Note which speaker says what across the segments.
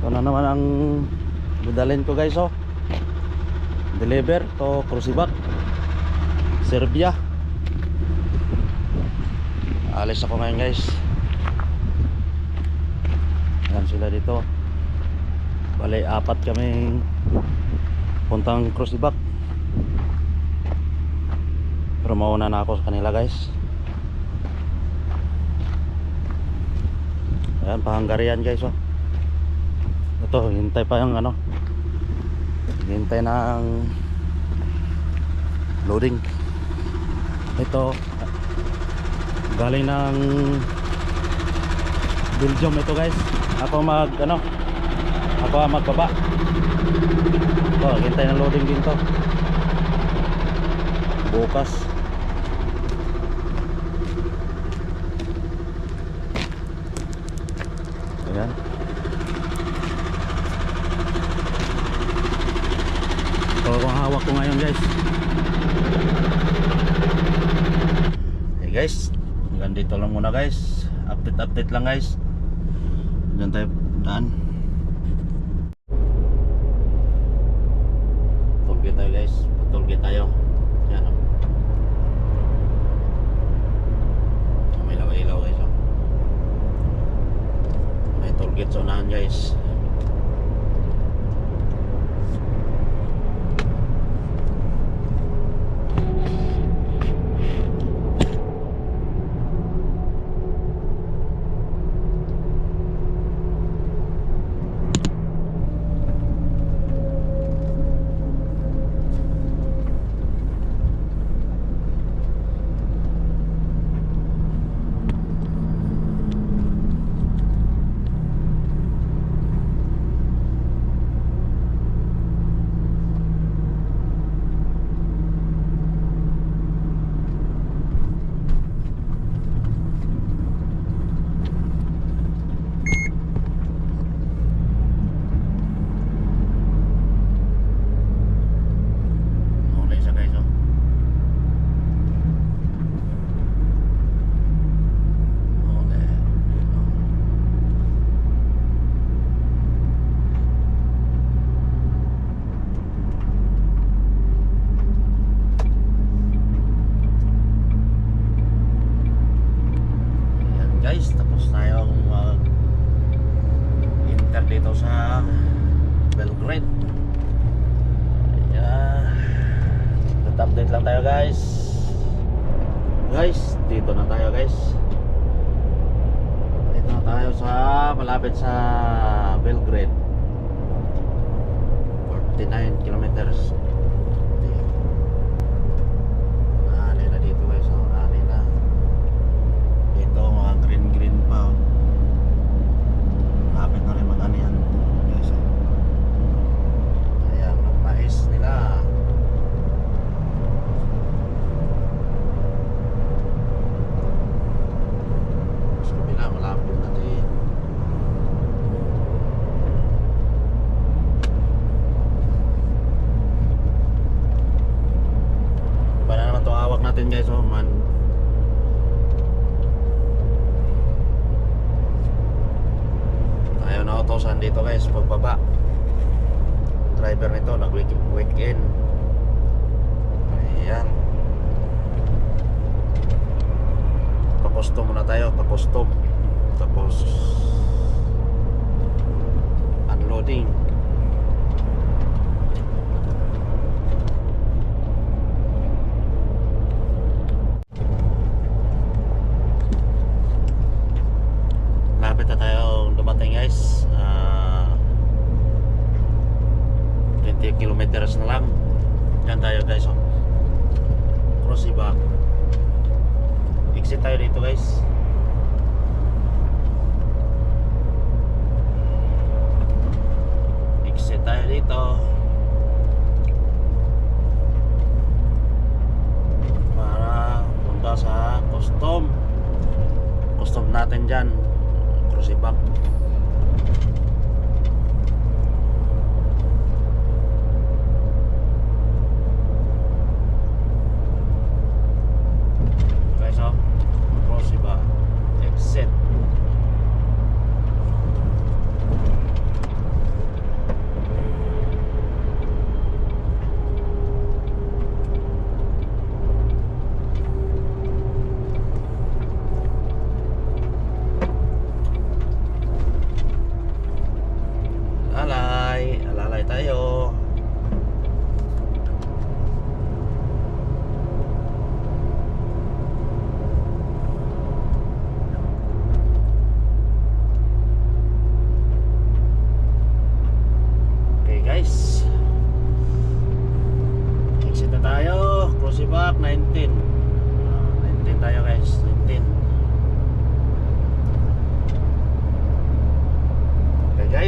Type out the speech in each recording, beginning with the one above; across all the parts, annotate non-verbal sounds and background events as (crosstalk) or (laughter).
Speaker 1: Ito na naman ang budalhin ko guys oh. Deliver to Crucibac. Serbia. Alis ako ngayon guys. Ayan sila dito. Bale, apat kami puntang Crucibac. Pero mauna na ako sa kanila guys. Ayan, pahangarian guys oh. Ito, hintay pa yung ano. Hintay ng loading. Ito, galing ng Belgium ito guys. Ako mag ano, ako magbaba. Ito, hintay ng loading din to. Bukas. Ayan. Ito ang hawak ko ngayon guys. Hey guys, hanggang dito lang muna guys. Update update lang guys. Diyan tayo daan. Tollgate tayo guys. Tollgate tayo. Yan oh. May ilaw-ilaw guys oh. May tollgate sa unahan guys. Muna isa guys oh. Muna. Ayan guys, tapos tayo mag inter dito sa Belgrade. Ayan. Update lang tayo guys. Guys, dito na tayo guys. Dito na tayo sa malapit sa Belgrade. 49 kilometers.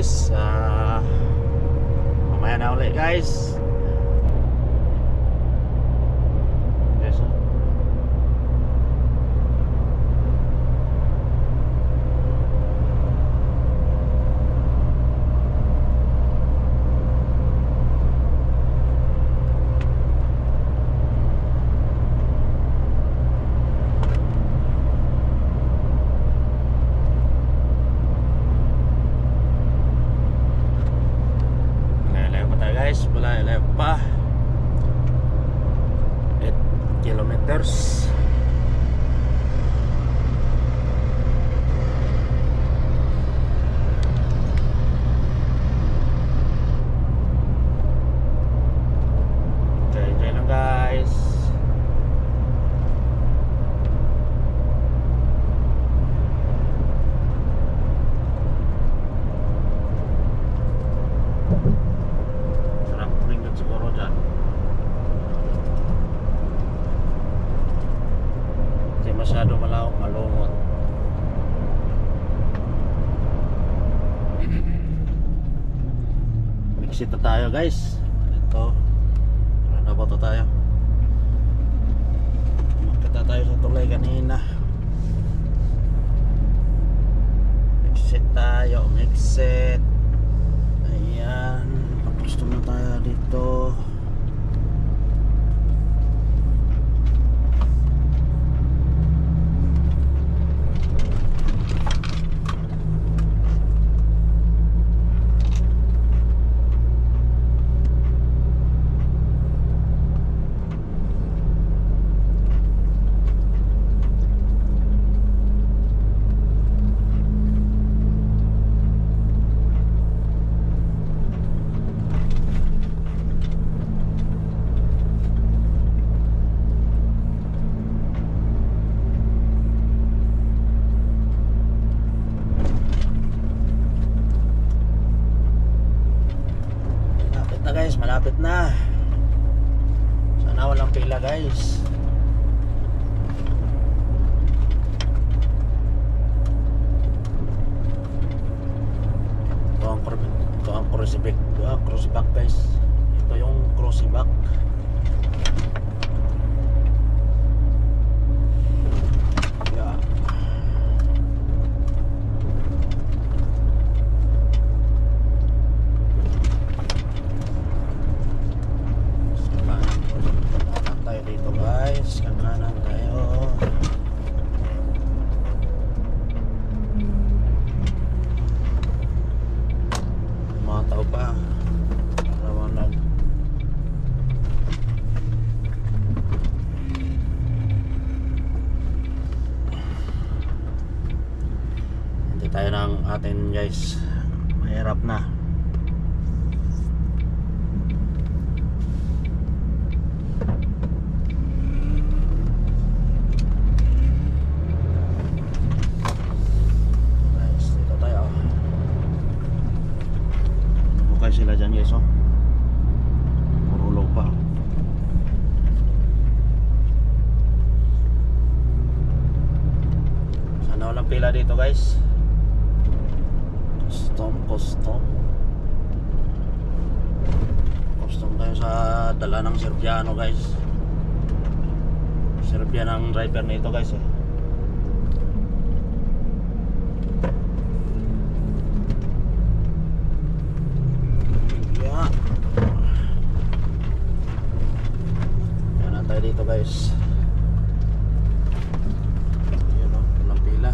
Speaker 1: Guys. Ah, mamaya na ulit guys. Guys, malayo pa 8 kilometers malungot. (laughs) Exit na tayo guys. Ito. Ano ba to tayo? Makita tayo sa tulay kanina. Exit tayo, exit. Ayan, papusto na tayo dito. Malapit na guys, malapit na. Sana walang pila guys. Ito ang, cru- ito ang cruciback, cruciback guys. Ito yung cruciback. Yeah. Kanan tayo dito guys. Kakanan tayo. Mga tao pa. Rawanag. Hindi tayo ng atin guys. Mahirap na. Guys, dito tayo. Bukay sila dyan guys oh. Marulog pa. Sana walang pila dito guys. Custom, custom. Custom tayo sa dala Serbiano guys. Serbian ang driver nito guys eh. Yeah. Yan na tayo dito guys. Yun o, walang pila.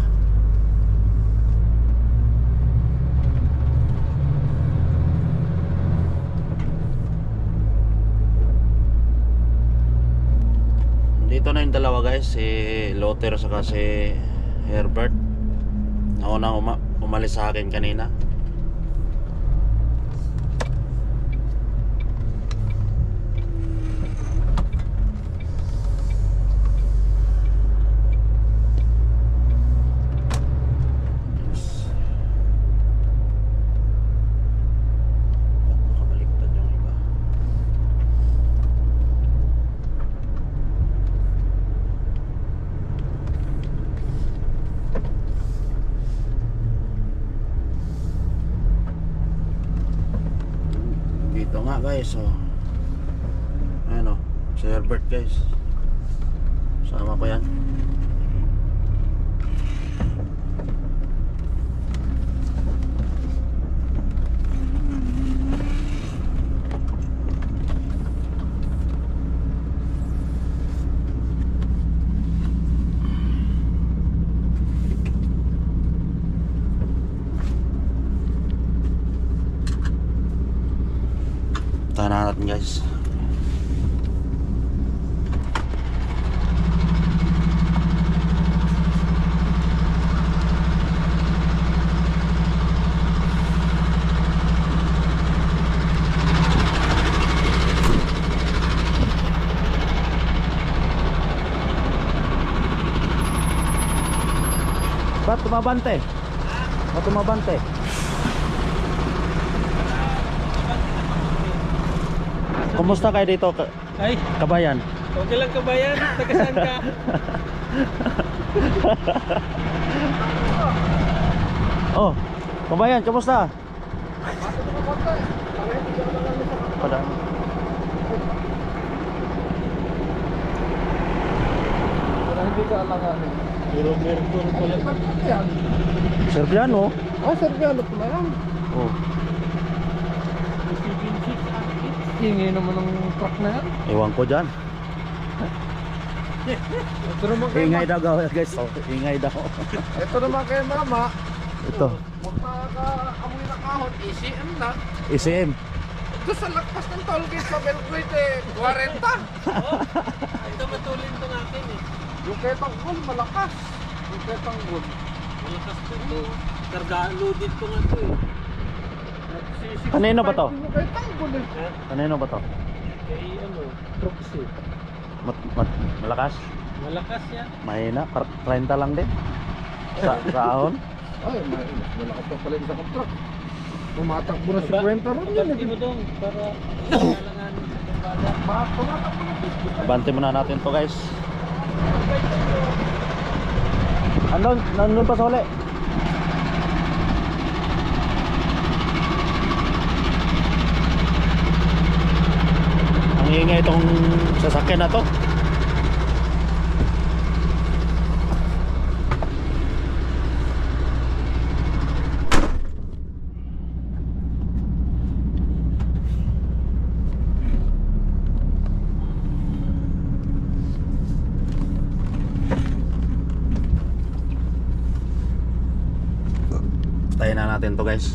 Speaker 1: Dito na yung dalawa guys, si Lotter saka si Herbert. Nauna uma umalis sa akin kanina. Nakabaliktad yung iba. Dito nga guys, oh. Ayan oh, si Herbert guys. Sama ko yan. Tahan natin guys. Ba't tumabante? Ba't tumabante? Kumusta kayo dito, ka-
Speaker 2: Ay,
Speaker 1: kabayan?
Speaker 2: okay lang kabayan. Taga saan ka? (laughs)
Speaker 1: Oh, kabayan, kumusta? Pada.
Speaker 2: Para hindi ka alanganin. Ko rin pala.
Speaker 1: Serbiano?
Speaker 2: Ah, Serbiano pala yan.
Speaker 1: Oh,
Speaker 2: Hingi naman ng truck na yan.
Speaker 1: ewan ko dyan.
Speaker 2: Ito naman kay
Speaker 1: Ingay daw gawin guys. Oh, ingay daw. (laughs)
Speaker 2: Ito naman kay mama.
Speaker 1: Ito,
Speaker 2: Magkaka-amoy na kahon. ECM na.
Speaker 1: ECM.
Speaker 2: Ito sa lagpas ng toll gate sa Belgrade eh. 40. Ito (laughs) matulin to natin eh. Yung kay Tanggol, malakas. Yung kay Tanggol. Malakas to to. Karga loaded to nga to eh. Nagsisik-
Speaker 1: Kanino ba to?
Speaker 2: Yung kay Tanggol eh.
Speaker 1: Kanino ba to?
Speaker 2: Kay ano, Proxy.
Speaker 1: Mat, mat, malakas?
Speaker 2: Malakas yan.
Speaker 1: Mahina? Par- 30 lang din? Sa, sa ahon?
Speaker 2: Ay, may malakas pa pala isang truck. Tumatakbo na si Kwenta ron yun. eh.
Speaker 3: mo dong para kailangan sa tumbada.
Speaker 2: Ma- Tumatakbo na
Speaker 1: muna natin to guys. Andun, nandun pa sa uli. Ang ingay itong sasakyan na to. Tayo na natin to guys.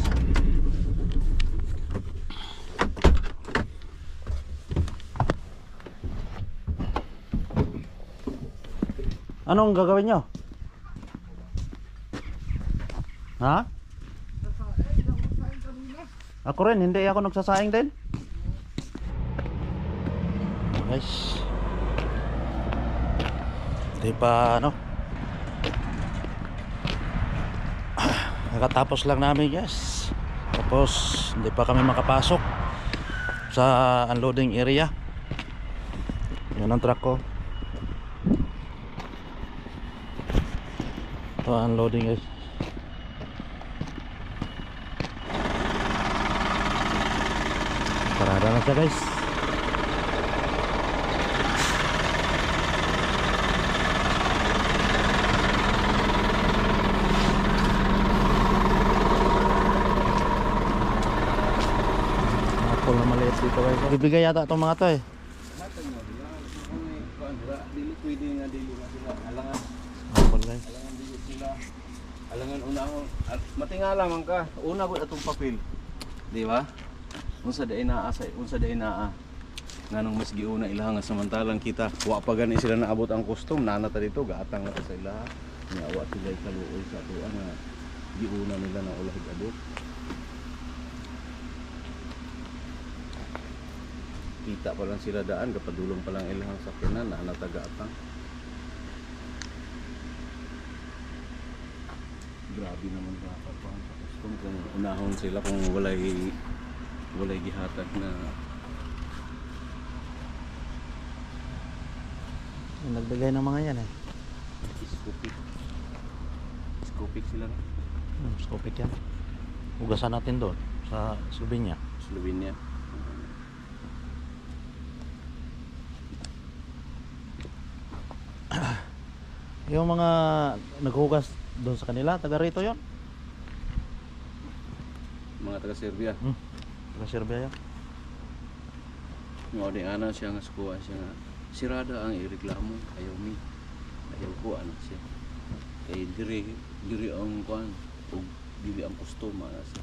Speaker 1: Anong gagawin nyo? Ha? Ako rin, hindi ako nagsasaing din. Guys. Hindi pa ano. Nakatapos lang namin guys. Tapos hindi pa kami makapasok sa unloading area. Yan ang truck ko. Ito unloading guys. Parada na siya guys. Mga pool na maliit dito guys. Bibigay yata itong mga to eh.
Speaker 2: Dili pwede nga dili nga sila. Alangan,
Speaker 1: guys.
Speaker 2: alangan dili sila. Alangan unahon. At Matingala man ka. Una ko atong papel. Di ba? Unsa day naa sa unsa day naa. Nganong mas giuna ilaha nga samantalang kita wa pa gani sila naabot ang custom nana ta dito gaatang na sa ilaha. Nya wa sila kaluoy sa tuwa nga giuna nila na ulahig abot. Kita pa lang sila daan kapadulong pa lang ilang sakyanan na nataga atang. Grabe naman sa kapan sa custom kung unahon sila kung walay walay gihatag na
Speaker 1: Nagbigay ng mga yan eh.
Speaker 2: scooping. Scooping sila no?
Speaker 1: Hmm, Scopic yan. Ugasan natin doon sa Slovenia.
Speaker 2: Slovenia.
Speaker 1: Yung mga naghugas doon sa kanila, taga rito yon.
Speaker 2: Mga taga Serbia.
Speaker 1: Taga Serbia yun.
Speaker 2: Nga di ana siya nga sukuha siya nga sirada ang ireklamo ayaw mi. Ayaw ko ana siya. Kay diri diri ang kuan ug dili ang customer ana siya.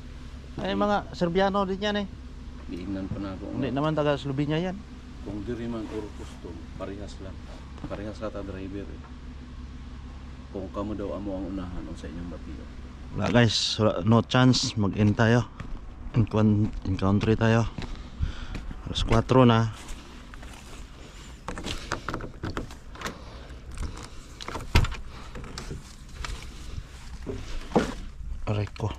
Speaker 1: Ay mga Serbiano din yan eh.
Speaker 2: Giingnan pa na ako.
Speaker 1: Hindi naman taga Slovenia yan.
Speaker 2: Kung diri man or custom, parehas lang. Parehas ka ta driver eh. Kung kamo daw amo ang unahan o sa inyong batiyo.
Speaker 1: Wala guys, no chance mag-in tayo. Encon- Encounter tayo. Alas 4 na. Aray ko.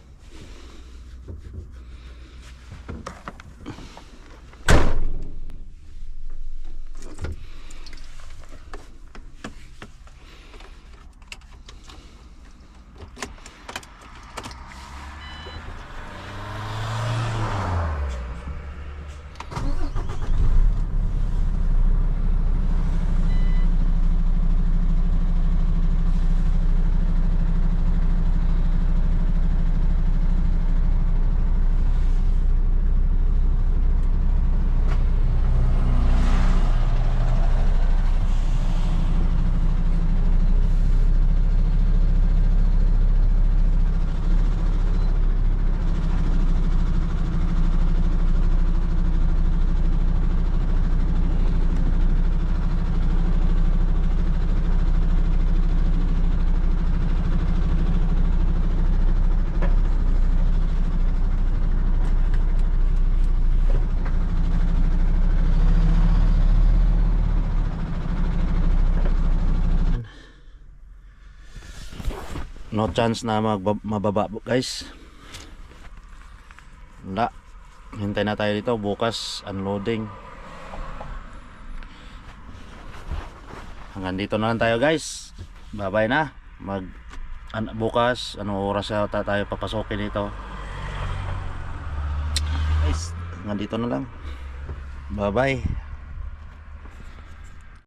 Speaker 1: No chance na mababa guys. Wala. Hintay na tayo dito bukas unloading. Hanggang dito na lang tayo guys. Bye-bye na. Mag an- bukas ano oras yata tayo papasokin dito. Guys, hanggang dito na lang. Bye-bye.